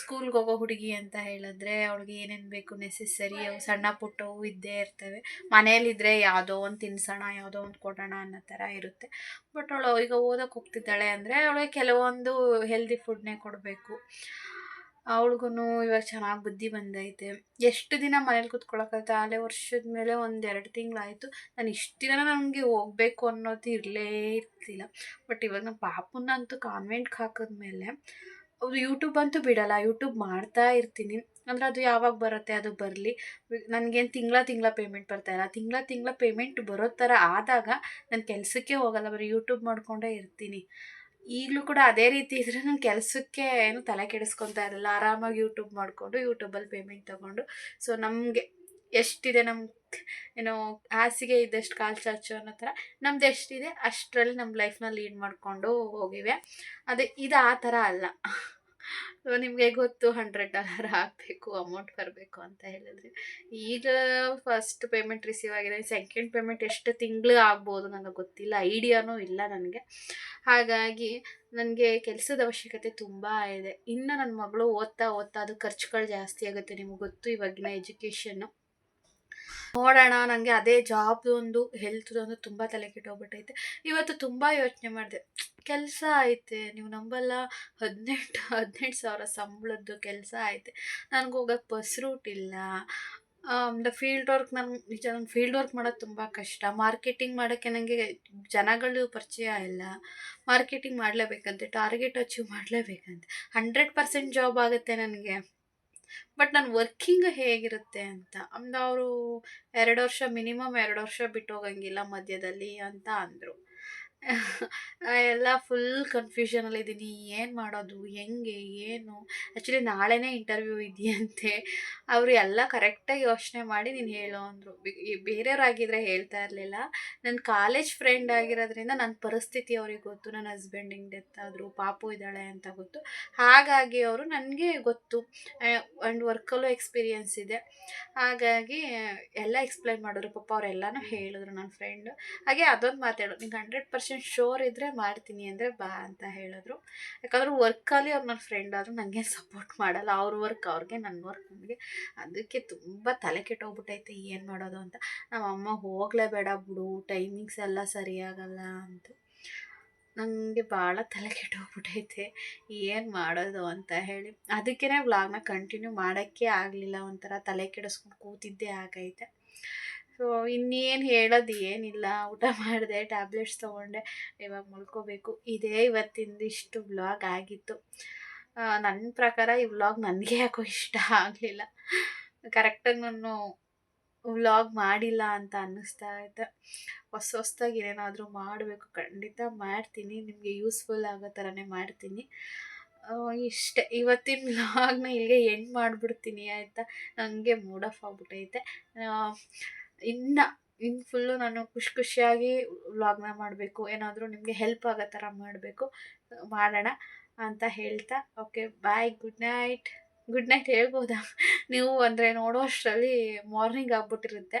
ಸ್ಕೂಲ್ಗೆ ಹೋಗೋ ಹುಡುಗಿ ಅಂತ ಹೇಳಿದ್ರೆ ಅವಳಿಗೆ ಏನೇನು ಬೇಕು ನೆಸೆಸರಿ ಅವು ಸಣ್ಣ ಪುಟ್ಟವು ಇದ್ದೇ ಇರ್ತವೆ. ಮನೇಲಿದ್ದರೆ ಯಾವುದೋ ಒಂದು ತಿನ್ಸೋಣ, ಯಾವುದೋ ಒಂದು ಕೊಡೋಣ ಅನ್ನೋ ಥರ ಇರುತ್ತೆ. ಬಟ್ ಅವಳು ಈಗ ಓದೋಕೆ ಹೋಗ್ತಿದ್ದಾಳೆ ಅಂದರೆ ಅವಳಿಗೆ ಕೆಲವೊಂದು ಹೆಲ್ದಿ ಫುಡ್ನೇ ಕೊಡಬೇಕು. ಅವಳಿಗೂ ಇವಾಗ ಚೆನ್ನಾಗಿ ಬುದ್ಧಿ ಬಂದೈತೆ. ಎಷ್ಟು ದಿನ ಮನೇಲಿ ಕೂತ್ಕೊಳ್ಳೋಕ್ಕಾಗುತ್ತೆ ಆಲೆ ವರ್ಷದ ಮೇಲೆ ಒಂದು ಎರಡು ತಿಂಗಳಾಯಿತು. ನಾನು ಇಷ್ಟು ದಿನ ನನಗೆ ಹೋಗಬೇಕು ಅನ್ನೋದು ಇರಲೇ ಇರ್ತಿಲ್ಲ. ಬಟ್ ಇವಾಗ ನಮ್ಮ ಪಾಪನ್ನಂತೂ ಕಾನ್ವೆಂಟ್ಗೆ ಹಾಕಿದ್ಮೇಲೆ ಅವ್ರು ಯೂಟ್ಯೂಬ್ ಅಂತೂ ಬಿಡಲ್ಲ ಯೂಟ್ಯೂಬ್ ಮಾಡ್ತಾ ಇರ್ತೀನಿ. ಅಂದರೆ ಅದು ಯಾವಾಗ ಬರುತ್ತೆ ಅದು ಬರಲಿ. ನನಗೇನು ತಿಂಗಳ ತಿಂಗಳ ಪೇಮೆಂಟ್ ಬರ್ತಾ ಇಲ್ಲ. ತಿಂಗಳ ತಿಂಗಳ ಪೇಮೆಂಟ್ ಬರೋ ಥರ ಆದಾಗ ನಾನು ಕೆಲಸಕ್ಕೆ ಹೋಗಲ್ಲ, ಬರೀ ಯೂಟ್ಯೂಬ್ ಮಾಡಿಕೊಂಡೇ ಇರ್ತೀನಿ. ಈಗಲೂ ಕೂಡ ಅದೇ ರೀತಿ ಇದ್ದರೆ ನಾನು ಕೆಲಸಕ್ಕೆ ಏನು ತಲೆ ಕೆಡಿಸ್ಕೊತಾ ಇರಲ್ಲ. ಆರಾಮಾಗಿ ಯೂಟ್ಯೂಬ್ ಮಾಡಿಕೊಂಡು ಯೂಟ್ಯೂಬಲ್ಲಿ ಪೇಮೆಂಟ್ ತೊಗೊಂಡು. ಸೊ ನಮಗೆ ಎಷ್ಟಿದೆ ನಮ್ಮ ಏನೋ ಹಾಸಿಗೆ ಇದ್ದಷ್ಟು ಕಾಲು ಚಾಚು ಅನ್ನೋ ಥರ. ನಮ್ದು ಎಷ್ಟಿದೆ, ಅಷ್ಟರಲ್ಲಿ ನಮ್ಮ ಲೈಫ್ನ ಲೀಡ್ ಮಾಡಿಕೊಂಡು ಹೋಗಿವೆ. ಅದೇ ಇದು ಆ ಥರ ಅಲ್ಲ. ಸೊ ನಿಮಗೆ ಗೊತ್ತು ಹಂಡ್ರೆಡ್ ಡಾಲರ್ ಹಾಕಬೇಕು ಅಮೌಂಟ್ ಬರಬೇಕು ಅಂತ ಹೇಳಿದ್ರೆ. ಈಗ ಫಸ್ಟ್ ಪೇಮೆಂಟ್ ರಿಸೀವ್ ಆಗಿದೆ. ಸೆಕೆಂಡ್ ಪೇಮೆಂಟ್ ಎಷ್ಟು ತಿಂಗಳು ಆಗ್ಬೋದು ನನಗೆ ಗೊತ್ತಿಲ್ಲ. ಐಡಿಯಾನೂ ಇಲ್ಲ ನನಗೆ. ಹಾಗಾಗಿ ನನಗೆ ಕೆಲಸದ ಅವಶ್ಯಕತೆ ತುಂಬ ಇದೆ. ಇನ್ನು ನನ್ನ ಮಗಳು ಓದ್ತಾ ಓದ್ತಾ ಅದು ಖರ್ಚುಗಳು ಜಾಸ್ತಿ ಆಗುತ್ತೆ, ನಿಮ್ಗೆ ಗೊತ್ತು ಇವಾಗಿನ ಎಜುಕೇಷನ್ನು ನೋಡೋಣ, ನನಗೆ ಅದೇ ಜಾಬ್ದು ಒಂದು ಹೆಲ್ತ್ದೊಂದು ತುಂಬ ತಲೆ ಕೆಟ್ಟೋಗ್ಬಿಟ್ಟೈತೆ. ಇವತ್ತು ತುಂಬ ಯೋಚನೆ ಮಾಡಿದೆ, ಕೆಲಸ ಐತೆ, ನೀವು ನಂಬಲ್ಲ, ಹದಿನೆಂಟು ಹದಿನೆಂಟು ಸಾವಿರ ಸಂಬಳದ್ದು ಕೆಲಸ ಐತೆ. ನನಗೆ ಹೋಗೋಕ್ಕೆ ಬಸ್ ರೂಟ್ ಇಲ್ಲ. ದ ಫೀಲ್ಡ್ ವರ್ಕ್ ನನ್ನ ನಿಜ ಫೀಲ್ಡ್ ವರ್ಕ್ ಮಾಡೋದು ತುಂಬ ಕಷ್ಟ. ಮಾರ್ಕೆಟಿಂಗ್ ಮಾಡೋಕ್ಕೆ ನನಗೆ ಜನಗಳು ಪರಿಚಯ ಇಲ್ಲ. ಮಾರ್ಕೆಟಿಂಗ್ ಮಾಡಲೇಬೇಕಂತೆ, ಟಾರ್ಗೆಟ್ ಅಚೀವ್ ಮಾಡಲೇಬೇಕಂತೆ. ಹಂಡ್ರೆಡ್ ಪರ್ಸೆಂಟ್ ಜಾಬ್ ಆಗುತ್ತೆ ನನಗೆ. ಬಟ್ ನನ್ನ ವರ್ಕಿಂಗ್ ಹೇಗಿರುತ್ತೆ ಅಂತ, ಅಂದ ಅವರು ಎರಡು ವರ್ಷ ಮಿನಿಮಮ್ ಎರಡು ವರ್ಷ ಬಿಟ್ಟು ಹೋಗಂಗಿಲ್ಲ ಮಧ್ಯದಲ್ಲಿ ಅಂತ ಅಂದರು. ಎಲ್ಲ ಫುಲ್ ಕನ್ಫ್ಯೂಷನಲ್ಲಿದ್ದೀನಿ ಏನು ಮಾಡೋದು? ಹೆಂಗೆ? ಏನು? ಆ್ಯಕ್ಚುಲಿ ನಾಳೆನೇ ಇಂಟರ್ವ್ಯೂ ಇದೆಯಂತೆ. ಅವರು ಎಲ್ಲ ಕರೆಕ್ಟಾಗಿ ಯೋಚನೆ ಮಾಡಿ ನೀನು ಹೇಳು ಅಂದರು. ಬೇರೆಯವರಾಗಿದ್ದರೆ ಹೇಳ್ತಾ ಇರಲಿಲ್ಲ. ನನ್ನ ಕಾಲೇಜ್ ಫ್ರೆಂಡ್ ಆಗಿರೋದ್ರಿಂದ ನನ್ನ ಪರಿಸ್ಥಿತಿ ಅವ್ರಿಗೆ ಗೊತ್ತು. ನನ್ನ ಹಸ್ಬೆಂಡಿಂಗ್ ಡೆತ್ ಆದರು, ಪಾಪು ಇದ್ದಾಳೆ ಅಂತ ಗೊತ್ತು. ಹಾಗಾಗಿ ಅವರು ನನಗೆ ಗೊತ್ತು. ಆ್ಯಂಡ್ ವರ್ಕಲ್ಲೂ ಎಕ್ಸ್ಪೀರಿಯನ್ಸ್ ಇದೆ. ಹಾಗಾಗಿ ಎಲ್ಲ ಎಕ್ಸ್ಪ್ಲೈನ್ ಮಾಡಿದ್ರು. ಪಾಪ ಅವರೆಲ್ಲನೂ ಹೇಳಿದ್ರು ನನ್ನ ಫ್ರೆಂಡ್ ಹಾಗೆ ಅದೊಂದು ಮಾತಾಡೋ ನಿಂಗೆ ಹಂಡ್ರೆಡ್ ಪರ್ಸೆಂಟ್ ಶೋರ್ ಇದ್ದರೆ ಮಾಡ್ತೀನಿ ಅಂದರೆ ಬಾ ಅಂತ ಹೇಳಿದ್ರು. ಯಾಕಂದ್ರೆ ವರ್ಕಲ್ಲಿ ಅವ್ರು ನನ್ನ ಫ್ರೆಂಡ್ ಆದರೂ ನನಗೆ ಸಪೋರ್ಟ್ ಮಾಡಲ್ಲ. ಅವ್ರ ವರ್ಕ್ ಅವ್ರಿಗೆ ನನ್ನ ವರ್ಕ್ ನನಗೆ ಅದಕ್ಕೆ ತುಂಬ ತಲೆ ಕೆಟ್ಟೋಗ್ಬಿಟ್ಟೈತೆ. ಏನು ಮಾಡೋದು ಅಂತ. ನಮ್ಮ ಅಮ್ಮ ಹೋಗಲೇಬೇಡ ಬಿಡು ಟೈಮಿಂಗ್ಸ್ ಎಲ್ಲ ಸರಿಯಾಗಲ್ಲ ಅಂತ ನನಗೆ ಭಾಳ ತಲೆ ಕೆಟ್ಟೋಗ್ಬಿಟ್ಟೈತೆ. ಏನು ಮಾಡೋದು ಅಂತ ಹೇಳಿ. ಅದಕ್ಕೇ ವ್ಲಾಗ್ನ ಕಂಟಿನ್ಯೂ ಮಾಡೋಕ್ಕೆ ಆಗಲಿಲ್ಲ. ಒಂಥರ ತಲೆ ಕೆಡಿಸ್ಕೊಂಡು ಕೂತಿದ್ದೇ ಆಗೈತೆ. ಸೊ ಇನ್ನೇನು ಹೇಳೋದು ಏನಿಲ್ಲ. ಊಟ ಮಾಡಿದೆ ಟ್ಯಾಬ್ಲೆಟ್ಸ್ ತೊಗೊಂಡೆ. ಇವಾಗ ಮಲ್ಕೋಬೇಕು. ಇದೇ ಇವತ್ತಿಂದ ಇಷ್ಟು ವ್ಲಾಗ್ ಆಗಿತ್ತು. ನನ್ನ ಪ್ರಕಾರ ಈ ವ್ಲಾಗ್ ನನಗೆ ಯಾಕೋ ಇಷ್ಟ ಆಗಲಿಲ್ಲ. ಕರೆಕ್ಟಾಗಿ ನಾನು ವ್ಲಾಗ್ ಮಾಡಿಲ್ಲ ಅಂತ ಅನ್ನಿಸ್ತಾ ಇದ್ದೆ ಹೊಸ ಹೊಸ್ದಾಗಿ ಏನೇನಾದರೂ ಮಾಡಬೇಕು. ಖಂಡಿತ ಮಾಡ್ತೀನಿ. ನಿಮಗೆ ಯೂಸ್ಫುಲ್ ಆಗೋ ಥರನೇ ಮಾಡ್ತೀನಿ. ಇಷ್ಟೇ. ಇವತ್ತಿನ ವ್ಲಾಗ್ನ ಇಲ್ಲಿಗೆ ಎಂಡ್ ಮಾಡಿಬಿಡ್ತೀನಿ ಆಯಿತಾ? ನನಗೆ ಮೂಡ್ ಆಫ್ ಆಗ್ಬಿಟ್ಟೈತೆ ಇನ್ನು ಇನ್ನು ಫುಲ್ಲು ನಾನು ಖುಷಿ ಖುಷಿಯಾಗಿ ವ್ಲಾಗ್ನ ಮಾಡಬೇಕು. ಏನಾದರೂ ನಿಮಗೆ ಹೆಲ್ಪ್ ಆಗೋ ಥರ ಮಾಡಬೇಕು. ಮಾಡೋಣ ಅಂತ ಹೇಳ್ತಾ okay bye good night good night ಹೇಳ್ಬೋದಾ? ನೀವು ಅಂದರೆ ನೋಡೋಷ್ಟರಲ್ಲಿ ಮಾರ್ನಿಂಗ್ ಆಗ್ಬಿಟ್ಟಿರುತ್ತೆ.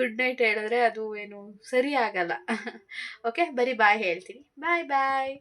ಗುಡ್ ನೈಟ್ ಹೇಳಿದ್ರೆ ಅದು ಏನು ಸರಿ ಆಗಲ್ಲ. ಓಕೆ ಬರೀ ಬಾಯ್ ಹೇಳ್ತೀನಿ. ಬಾಯ್ ಬಾಯ್